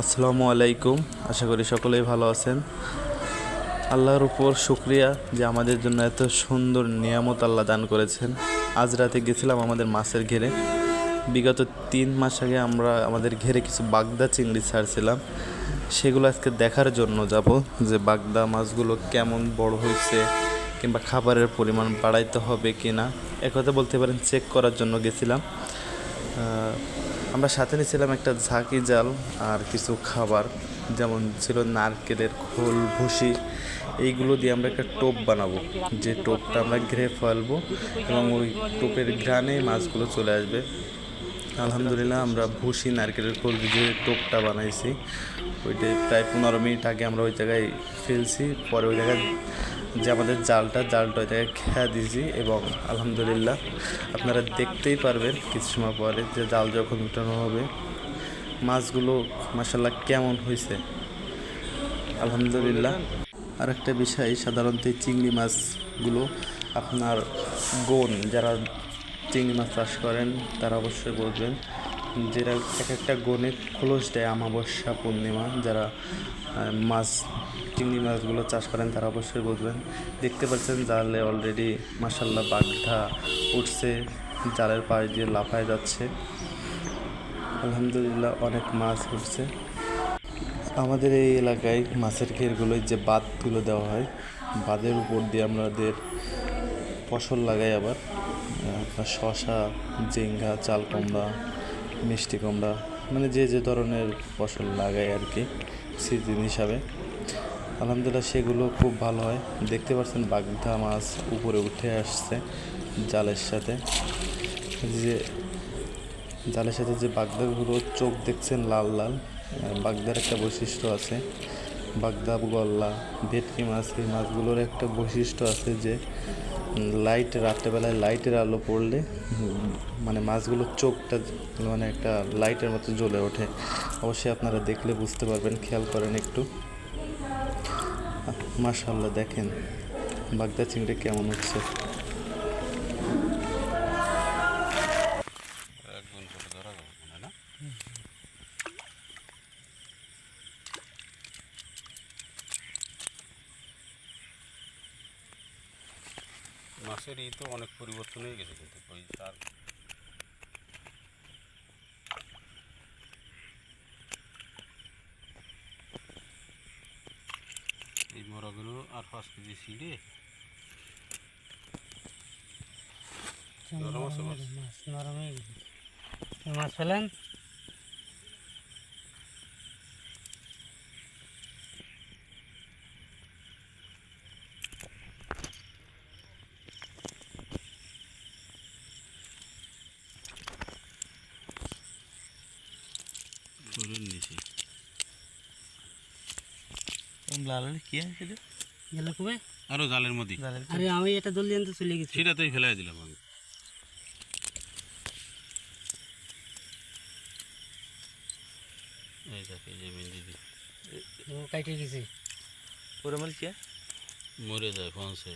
আসসালামু আলাইকুম। আশা করি সকলেই ভালো আছেন। আল্লাহর উপর শুক্রিয়া যে আমাদের জন্য এত সুন্দর নিয়ামত আল্লাহ দান করেছেন। আজ রাতে গেছিলাম আমাদের মাছের ঘেরে। বিগত তিন মাস আগে আমরা আমাদের ঘেরে কিছু বাগদা চিংড়ি ছাড়ছিলাম। সেগুলো আজকে দেখার জন্য যাব যে বাগদা মাছগুলো কেমন বড় হয়েছে কিংবা খাবারের পরিমাণ বাড়াইতে হবে কি না একথা বলতে পারেন চেক করার জন্য গেছিলাম। আমরা সাথে নিয়েছিলাম একটা ঝাঁকি জাল আর কিছু খাবার, যেমন ছিল নারকেলের খোল, ভুসি। এইগুলো দিয়ে আমরা একটা টোপ বানাবো। যে টোপটা আমরা ঘিরে ফেলব এবং ওই টোপের ঘ্রাণে মাছগুলো চলে আসবে। আলহামদুলিল্লাহ, আমরা ভুসি, নারকেলের খোল যে টোপটা বানাইছি। ওইটা প্রায় পনেরো মিনিট আগে আমরা ওই জায়গায় ফেলছি। পরে ওই জায়গায় যে আমাদের জালটা জালটা ওই জায়গায় খেয়া দিয়েছি এবং আলহামদুলিল্লাহ আপনারা দেখতেই পারবেন কিছু সময় পরে যে জাল যখন উঠানো হবে, মাছগুলো মাসাল্লাহ কেমন হয়েছে। আলহামদুলিল্লাহ। আর একটা বিষয়, সাধারণত চিংড়ি মাছগুলো আপনার গোন, যারা চিংড়ি মাছ চাষ করেন, তারা অবশ্যই বুঝবেন যেটা এক একটা গনে খোলস দেয় আমাবস্যা পূর্ণিমা। যারা মাছ, চিংড়ি মাছগুলো চাষ করেন তারা অবশ্যই বুঝবেন। দেখতে পাচ্ছেন জালে অলরেডি মাসাল্লাহ বাগধা উঠছে। জালের পাশ দিয়ে লাফায় যাচ্ছে। আলহামদুলিল্লাহ, অনেক মাছ উঠছে। আমাদের এই এলাকায় মাছের ঘেরগুলোয় যে বাঁধগুলো দেওয়া হয়, বাঁধের উপর দিয়ে আমাদের ফসল লাগাই আবার। শশা জিঙ্গা চাল কুমড়া মিষ্টি কুমড়া মানে যে যে ধরনের ফসল লাগায় আর কি সিজন হিসাবে। আলহামদুলিল্লাহ সেগুলো খুব ভালো হয়। দেখতে পাচ্ছেন বাগদা মাছ উপরে উঠে আসছে জালের সাথে। যে জালের সাথে যে বাগদাগুলো চোখ দেখছেন লাল লাল বাগদার একটা বৈশিষ্ট্য আছে। বাগদা, গল্লা, ভেটকি মাছ, এই মাছগুলোর একটা বৈশিষ্ট্য আছে যে লাইট, রাত্রেবেলায় লাইটের আলো পড়লে মানে মাছগুলোর চোখটা মানে একটা লাইটের মতো জ্বলে ওঠে। অবশ্যই আপনারা দেখলে বুঝতে পারবেন, খেয়াল করেন একটু। মাশাল্লাহ দেখেন বাগদা চিংড়ি কেমন হচ্ছে একদম ছোট ধরা যাবে মনে হয় না মাছের ই তো অনেক পরিবর্তন হয়ে গেছে কিন্তু ওই তার এই মরাগুলো আর পাঁচ কেজি ছিঁড়ে নরম আছে মাছ নরম হয়ে গেছে। এই মাছ ফেলেন? করে নিয়েছি। গেলে কবে? আরও জালের মধ্যে। আরে আমি এটা দলি আনতে চলে গেছি। সেটাতেই ফেলাই দিলাম আমি। এই দেখে এই যে মেহেন্দি দি। ও কাইটে গেছে। পুরো মাল কে? মরে যায় ফোনসে।